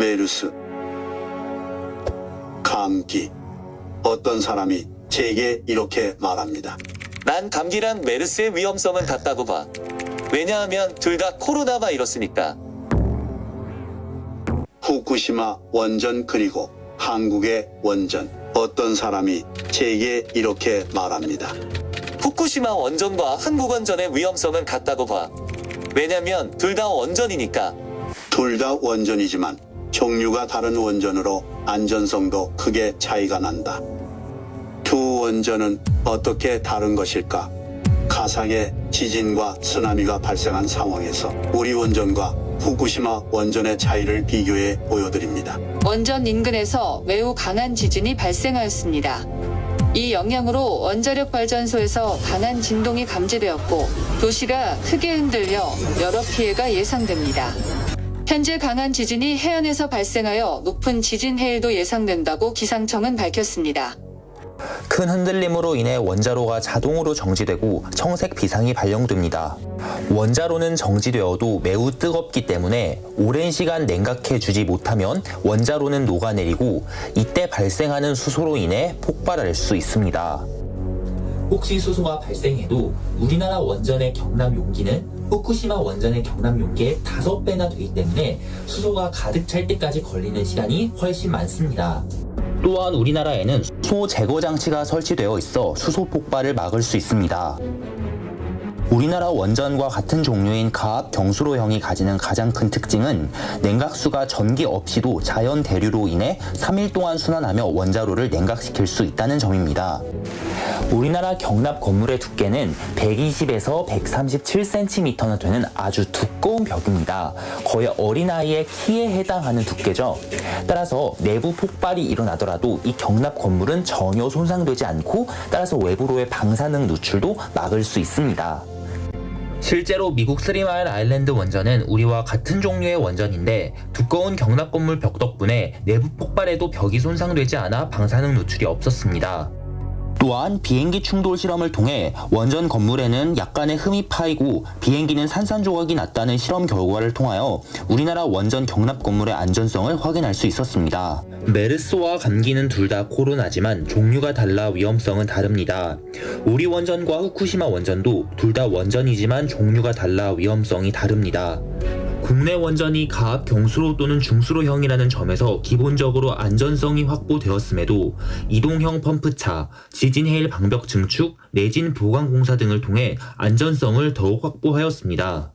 바이러스, 감기. 어떤 사람이 제게 이렇게 말합니다. 난 감기랑 메르스의 위험성은 같다고 봐. 왜냐하면 둘 다 코로나 바이러스니까. 후쿠시마 원전 그리고 한국의 원전. 어떤 사람이 제게 이렇게 말합니다. 후쿠시마 원전과 한국 원전의 위험성은 같다고 봐. 왜냐면 둘 다 원전이니까. 둘 다 원전이지만 종류가 다른 원전으로 안전성도 크게 차이가 난다. 두 원전은 어떻게 다른 것일까? 가상의 지진과 쓰나미가 발생한 상황에서 우리 원전과 후쿠시마 원전의 차이를 비교해 보여드립니다. 원전 인근에서 매우 강한 지진이 발생하였습니다. 이 영향으로 원자력 발전소에서 강한 진동이 감지되었고 도시가 크게 흔들려 여러 피해가 예상됩니다. 현재 강한 지진이 해안에서 발생하여 높은 지진 해일도 예상된다고 기상청은 밝혔습니다. 큰 흔들림으로 인해 원자로가 자동으로 정지되고 청색 비상이 발령됩니다. 원자로는 정지되어도 매우 뜨겁기 때문에 오랜 시간 냉각해 주지 못하면 원자로는 녹아내리고 이때 발생하는 수소로 인해 폭발할 수 있습니다. 혹시 수소가 발생해도 우리나라 원전의 경남 용기는 후쿠시마 원전의 경남 용기의 5배나 되기 때문에 수소가 가득 찰 때까지 걸리는 시간이 훨씬 많습니다. 또한 우리나라에는 수소 제거 장치가 설치되어 있어 수소 폭발을 막을 수 있습니다. 우리나라 원전과 같은 종류인 가압 경수로형이 가지는 가장 큰 특징은 냉각수가 전기 없이도 자연 대류로 인해 3일 동안 순환하며 원자로를 냉각시킬 수 있다는 점입니다. 우리나라 경납 건물의 두께는 120에서 137cm나 되는 아주 두꺼운 벽입니다. 거의 어린아이의 키에 해당하는 두께죠. 따라서 내부 폭발이 일어나더라도 이 경납 건물은 전혀 손상되지 않고 따라서 외부로의 방사능 누출도 막을 수 있습니다. 실제로 미국 스리마일 아일랜드 원전은 우리와 같은 종류의 원전인데 두꺼운 경납 건물 벽 덕분에 내부 폭발에도 벽이 손상되지 않아 방사능 누출이 없었습니다. 또한 비행기 충돌 실험을 통해 원전 건물에는 약간의 흠이 파이고 비행기는 산산조각이 났다는 실험 결과를 통하여 우리나라 원전 경납 건물의 안전성을 확인할 수 있었습니다. 메르스와 감기는 둘 다 코로나지만 종류가 달라 위험성은 다릅니다. 우리 원전과 후쿠시마 원전도 둘 다 원전이지만 종류가 달라 위험성이 다릅니다. 국내 원전이 가압 경수로 또는 중수로형이라는 점에서 기본적으로 안전성이 확보되었음에도 이동형 펌프차, 지진 해일 방벽 증축, 내진 보강 공사 등을 통해 안전성을 더욱 확보하였습니다.